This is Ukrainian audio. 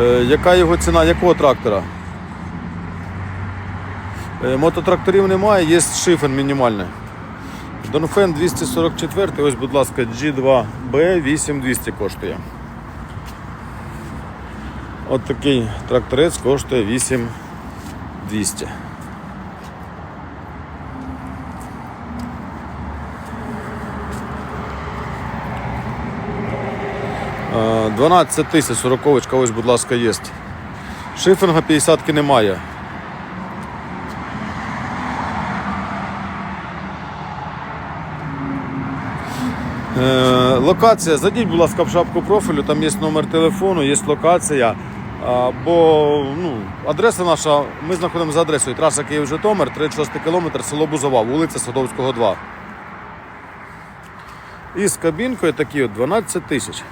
Е, Яка його ціна? Якого трактора? Е, Мототракторів немає, є шифен мінімальний. Донфен 244, ось, будь ласка, G2B 8200 коштує. От такий тракторець коштує 8200. 12 тисяч, сороковочка, ось, будь ласка, є. Шифінга 50 немає. Е, Локація, зайдіть, будь ласка, в шапку профілю, там є номер телефону, є локація. Бо ну, адреса наша, ми знаходимося за адресою. Траса Київ-Житомир, 36 км, село Бузова, вулиця Садовського, 2. І з кабінкою такі от 12 тисяч.